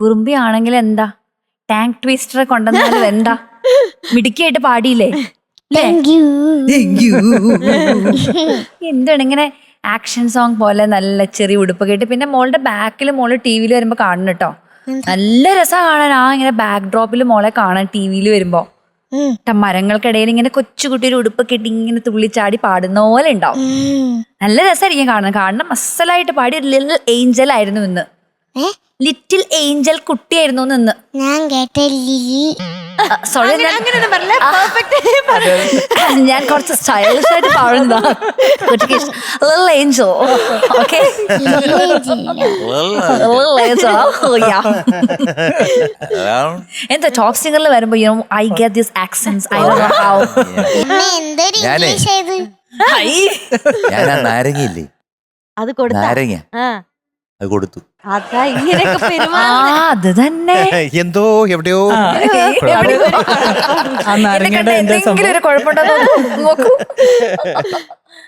കുറുമ്പി ആണെങ്കിൽ എന്താ? Tank twister കൊണ്ടുവന്നാലും എന്താ? മിടുക്കിയായിട്ട് പാടിയില്ലേ? ല്ലേ? എന്താണ് ഇങ്ങനെ ആക്ഷൻ സോങ് പോലെ നല്ല ചെറിയ ഉടുപ്പൊക്കെ കേട്ട് പിന്നെ മോളുടെ ബാക്കിൽ മോൾ ടി വിയിൽ വരുമ്പോ കാണണം കേട്ടോ നല്ല രസം കാണാൻ. ആ ഇങ്ങനെ ബാക്ക് ഡ്രോപ്പിൽ മോളെ കാണാൻ ടി വിയിൽ വരുമ്പോ. മരങ്ങൾക്കിടയിൽ ഇങ്ങനെ കൊച്ചുകുട്ടിയുടെ ഉടുപ്പൊക്കെ ഇട്ട് ഇങ്ങനെ തുള്ളിച്ചാടി പാടുന്ന പോലെ ഉണ്ടാവും. നല്ല രസമായിരിക്കും കാണണം കാണണം. അസലായിട്ട് പാടി. ലിൽ ഏഞ്ചൽ ആയിരുന്നു ഇന്ന്? ലിറ്റിൽ ഏഞ്ചൽ കുട്ടിയായിരുന്നു നിന്ന് ഞാൻ കേട്ട ലിലി സോറി അങ്ങനെയൊന്നും പറഞ്ഞില്ല പെർഫെക്റ്റ് ഞാൻ കുറച്ച് സ്റ്റൈലിഷ് ആയിട്ട് പാടുന്നതാ. കുട്ടിക്ക് ലിറ്റിൽ ഏഞ്ചൽ ഓക്കെ എന്താ ടോപ്പ് സിംഗറിൽ വരുമ്പോ you know I get this accents I Dr know how ഞാനേ. ഞാൻ നാരങ്ങയില്ലേ? അത് കൊടുത്ത. നാരങ്ങ. അത് കൊടുത്തു. അതാ ഇങ്ങനെയൊക്കെ ആ പെരുമാറുന്നത് അത് തന്നെ. എന്തോ എവിടെയോ ആ, നാരങ്ങയുടെ എന്തെങ്കിലും സംഭവം? ഒരു കുഴപ്പമുണ്ടോ? നോക്കൂ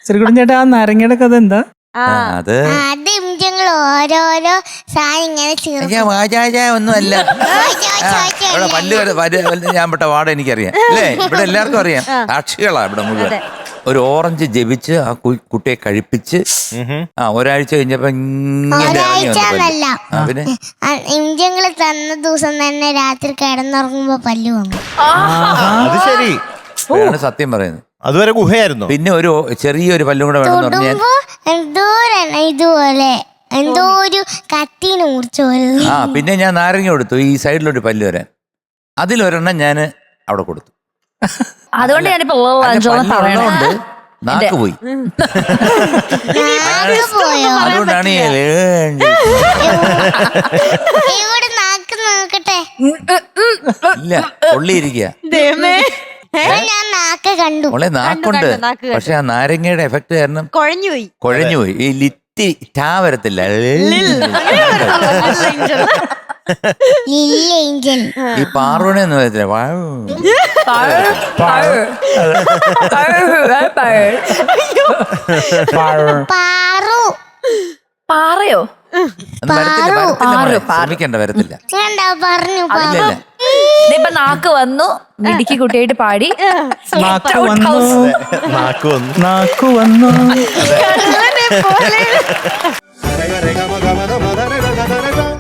ശ്രീകുടൻ ചേട്ടാ ആ നാരങ്ങയുടെ കഥ എന്താ? ആ. ആ, അത് ആദ്യം ഞങ്ങൾ ഓരോരോ സാധനം ഇങ്ങനെ ചേർക്കും. ഞാൻ ഒന്നും അല്ല ഇവിടെ പല്ല് വരെ- വര- വല്ല- ഞാൻ പെട്ട വാട എനിക്കറിയാം. അല്ലേ? ഇവിടെ എല്ലാവർക്കും അറിയാം. സാക്ഷികളാ ഇവിടെ മുഴുവൻ. ഒരു ഓറഞ്ച് ജപിച്ച് ആ കു- കുട്ടിയെ കഴിപ്പിച്ച് ആ ഒരാഴ്ച കഴിഞ്ഞപ്പോ ഇങ്ങനെ ഇറങ്ങി ഒരാഴ്ച വന്നു പല്ല്. എന്നല്ല ആ, പിന്നെ? ഇന്ത്യങ്ങൾ തന്ന ദിവസം തന്നെ രാത്രി കിടന്നുറങ്ങുമ്പോ പല്ലു വന്നു അത് ശരി. സത്യം പറയുന്നത് അതുവരെ ഗുഹയായിരുന്നു? പിന്നെ ഒരു ചെറിയൊരു പല്ലും കൂടെ വേണമെന്ന് തൊടുമ്പോ ഇതുപോലെ എന്തോ ഒരു കത്തിന് പോലെ. ആ പിന്നെ ഞാൻ നാരങ്ങ കൊടുത്തു ഈ സൈഡിലൊരു പല്ല് വരാൻ. അതിലൊരെണ്ണം ഞാൻ അവിടെ കൊടുത്തു. അതുകൊണ്ട് ഞാനിപ്പോ നാക്ക് പോയി. നാക്ക് പോയോ അതുകൊണ്ടാണ് ഇവിടെ നാക്ക് നോക്കട്ടെ. ഇല്ല ഞാൻ നാക്ക് കണ്ടു. മോളെ നാക്കുണ്ട്. നാക്ക് കണ്ടു. പക്ഷെ ആ നാരങ്ങയുടെ എഫക്ട് കാരണം കൊഴഞ്ഞുപോയി. കുഴഞ്ഞുപോയി. ഈ ലിറ്റി ടാ വരത്തില്ല. ലില്ലി ഏഞ്ചൽ ഈ പാറുവണ എന്ന് വാഴ. പാറു. പാറയോ? അത് വരത്തില്ല വരത്തില്ല മോളെ. ശ്രമിക്കണ്ട വരത്തില്ല. കണ്ടാ പറഞ്ഞു ഇല്ല പാറു. ഇല്ല. ഇതിപ്പോ നാക്ക് വന്നു. മിടുക്കി കുട്ടിയായിട്ട് പാടി. നാക്ക് വന്നു നാക്ക് വന്നു. നാക്കു വന്നു. കള്ളനെ പോലെ.